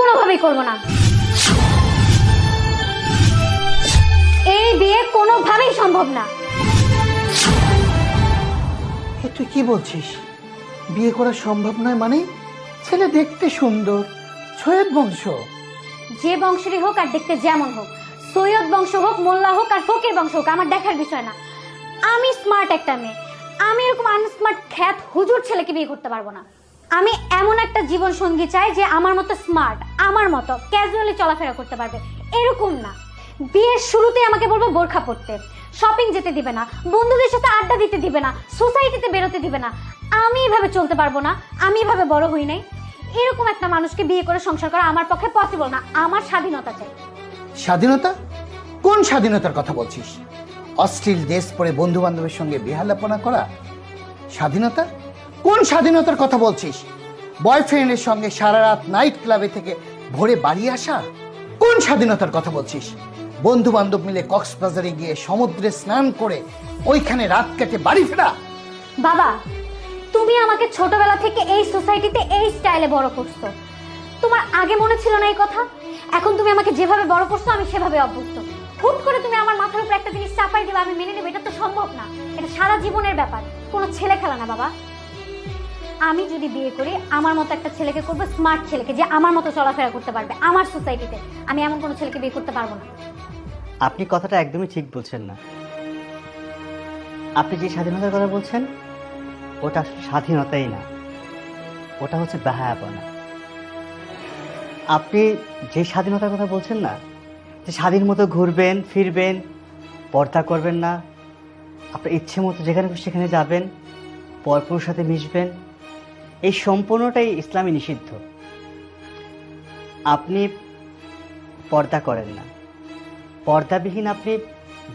কোনোভাবেই করব না। এই বিয়ে কোনোভাবেই সম্ভব না। এ তুই কি বলছিস? বিয়ে করা সম্ভব নয় মানে? ছেলে দেখতে সুন্দর সৈয়দ বংশ। যে বংশেরই হোক আর দেখতে যেমন হোক সৈয়দ বংশ হোক মোল্লা হোক আর ফকির বংশ হোক আমার দেখার বিষয় না। আমি স্মার্ট একটা মেয়ে। আমি এরকম আনস্মার্ট খ্যাত হুজুর ছেলেকে বিয়ে করতে পারব না। আমি এমন একটা জীবন সঙ্গী চাই যে আমার মতো স্মার্ট আমার মতো ক্যাজুয়ালি চলাফেরা করতে পারবে। এরকম না। বিয়ের শুরুতে আমাকে বলব বোরখা পরতে। শপিং যেতে দিবে না। বন্ধুদের সাথে আড্ডা দিতে দিবে না। সোসাইটিতে বেরোতে দিবে না। আমি এভাবে চলতে পারব না। আমি এভাবে বড় হই নাই। এরকম একটা মানুষকে বিয়ে করে সংসার করা আমার পক্ষে পসিবল না। আমার স্বাধীনতা চাই। স্বাধীনতা? কোন স্বাধীনতার কথা বলছিস? অশ্লীল দেশ পরে বন্ধু বান্ধবের সঙ্গে বেহালাপনা করা? স্বাধীনতা? কোন স্বাধীনতার কথা বলছিস? বয়ফ্রেন্ডের সঙ্গে সারা রাত নাইট ক্লাবে থেকে ভোরে বাড়ি আসা? কোন স্বাধীনতার কথা বলছিস? বন্ধু বান্ধব মিলে কক্সবাজারে গিয়ে সমুদ্রে স্নান করে ওইখানে রাত কেটে বাড়ি ফেরা? বাবা, তুমি আমাকে ছোটবেলা থেকে এই সোসাইটিতে এই স্টাইলে বড় করছ। তোমার আগে মনে ছিল না এই কথা? এখন তুমি আমাকে যেভাবে বড় করছ, আমি সেভাবে অভ্যস্ত। হুট করে তুমি আমার মাথার উপর একটা জিনিস চাপাই দিবে আমি মেনে নেব, এটা তো সম্ভব না। এটা সারা জীবনের ব্যাপার। কোনো ছেলে খেলা না, বাবা। আমি যদি বিয়ে করি, আমার মতো একটা ছেলেকে করব স্মার্ট ছেলেকে, যে আমার মতো চলাফেরা করতে পারবে আমার সোসাইটিতে আমি এমন কোনো ছেলেকে বিয়ে করতে পারব না। আপনি কথাটা একদমই ঠিক বলছেন না। আপনি যে স্বাধীনতার কথা বলছেন, ওটা স্বাধীনতাই না। ওটা হচ্ছে বেহায়াপনা। আপনি যে স্বাধীনতার কথা বলছেন না, যে স্বাধীন মতো ঘুরবেন, ফিরবেন, পর্দা করবেন না, আপনার ইচ্ছে মতো যেখানে সেখানে যাবেন পরপুরুর সাথে মিশবেন এই সম্পূর্ণটাই ইসলামী নিষিদ্ধ। আপনি পর্দা করেন না। পর্দাবিহীন আপনি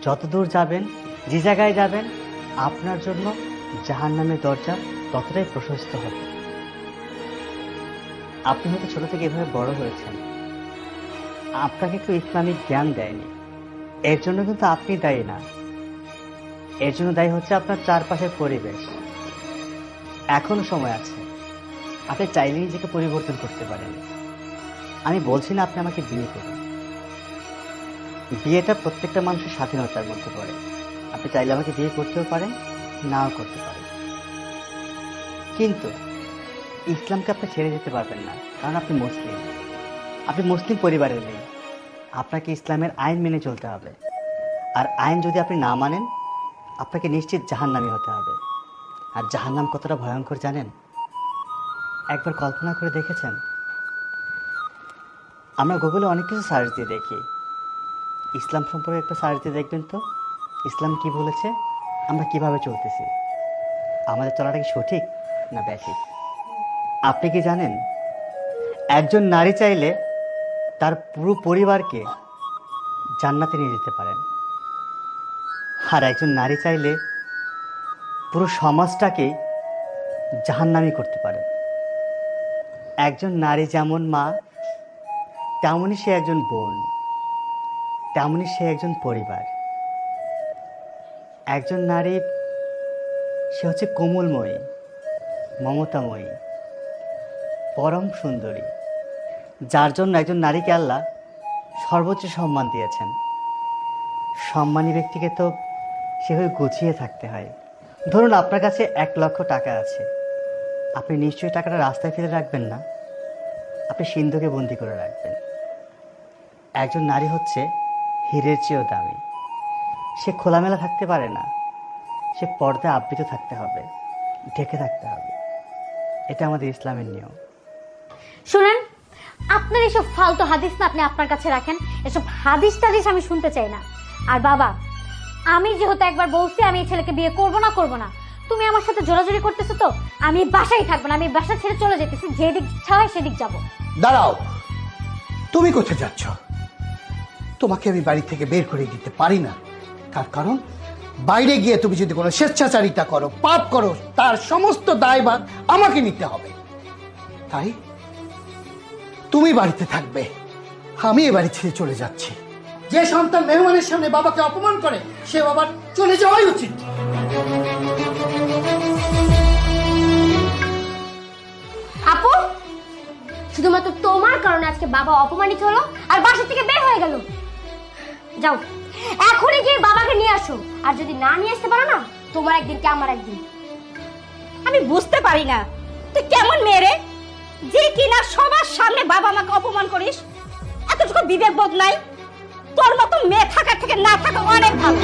যতদূর যাবেন, যে জায়গায় যাবেন, আপনার জন্য জাহান নামের দরজা ততটাই প্রশস্ত হবে। আপনি হয়তো ছোট থেকে এভাবে বড় হয়েছেন। আপনাকে কেউ ইসলামিক জ্ঞান দেয়নি। এর জন্য কিন্তু আপনি দায়ী না। এর জন্য দায়ী হচ্ছে আপনার চারপাশের পরিবেশ। এখনও সময় আছে। আপনি চাইলে নিজেকে পরিবর্তন করতে পারেন। আমি বলছি না আপনি আমাকে বিয়ে করুন। বিয়েটা প্রত্যেকটা মানুষের স্বাধীনতার মধ্যে পড়ে। আপনি চাইলে আমাকে বিয়ে করতেও পারেন, নাও করতে পারেন। কিন্তু ইসলামকে আপনি ছেড়ে যেতে পারবেন না, কারণ আপনি মুসলিম। আপনি মুসলিম পরিবারের মেয়ে। আপনাকে ইসলামের আইন মেনে চলতে হবে। আর আইন যদি আপনি না মানেন, আপনাকে নিশ্চিত জাহান্নামি হতে হবে। আর জাহান্নাম কতটা ভয়ঙ্কর জানেন? একবার কল্পনা করে দেখেছেন? আমরা গুগলে অনেক কিছু সার্চ দিয়ে দেখি। ইসলাম সম্পর্কে একটা সার্চ দিয়ে দেখবেন তো? ইসলাম কি বলেছে? আমরা কীভাবে চলতেছি? আমাদের চলাটা কি সঠিক না ব্যাঠিক? আপনি কি জানেন? একজন নারী চাইলে তার পুরো পরিবারকে জান্নাতে নিয়ে যেতে পারেন। আর একজন নারী চাইলে পুরো সমাজটাকে জাহান্নামি করতে পারে একজন নারী যেমন মা তেমনই সে একজন বোন তেমনই সে একজন পরিবার। একজন নারী, সে হচ্ছে কোমলময়ী, মমতাময়ী, পরম সুন্দরী, যার জন্য একজন নারীকে আল্লাহ সর্বোচ্চ সম্মান দিয়েছেন। সম্মানী ব্যক্তিকে তো সেভাবে গুছিয়ে থাকতে হয়। ধরুন আপনার কাছে এক লক্ষ টাকা আছে। আপনি নিশ্চয়ই টাকাটা রাস্তায় ফেলে রাখবেন না। আপনি সিন্ধুকে বন্দি করে রাখবেন। একজন নারী হচ্ছে হীরের চেয়েও দামি। সে খোলামেলা থাকতে পারে না। সে পর্দায় আবৃত থাকতে হবে, ঢেকে থাকতে হবে। এটা আমাদের ইসলামের নিয়ম। শুনেন, আপনার এসব ফালতু হাদিস না আপনি আপনার কাছে রাখেন? এসব হাদিস টাদিস আমি শুনতে চাই না। আর বাবা, আমি যেহেতু একবার বলছি আমি এই ছেলেকে বিয়ে করব না করব না। তুমি আমার সাথে জোরাজোরি করতেছো তো, আমি বাসায় থাকব না, আমি বাসা ছেড়ে চলে যেতেছি, যেদিক ইচ্ছা হয় সেদিক যাব। দাঁড়াও। তুমি কোথায় যাচ্ছ? তোমাকে আমি বাড়ি থেকে বের করে দিতে পারি না। তার কারণ, বাইরে গিয়ে তুমি যদি কোনো স্বেচ্ছাচারিতা করো, পাপ করো, তার সমস্ত দায়ভার আমাকে নিতে হবে। তাই, তুমি বাড়িতে থাকবে। আমি এ বাড়ি ছেড়ে চলে যাচ্ছি। যে সন্তান মেহমানের সামনে বাবাকে অপমান করে, সে বাবার চলে যাওয়াই উচিত। আজকে বাবা অপমানিত হলো আর বাসা থেকে বের হয়ে গেল। যাও, এখনই গিয়ে বাবাকে নিয়ে আসো। আর যদি না নিয়ে আসতে পারো না, তোমার একদিন কি আমার একদিন। আমি বুঝতে পারি না। তুই কেমন মেয়ে রে? যে কিনা সবার সামনে বাবা মাকে অপমান করিস, এতটুকু বিবেক বোধ নাই। তোর মতো মেয়ে থাকার থেকে না থাকা অনেক ভালো।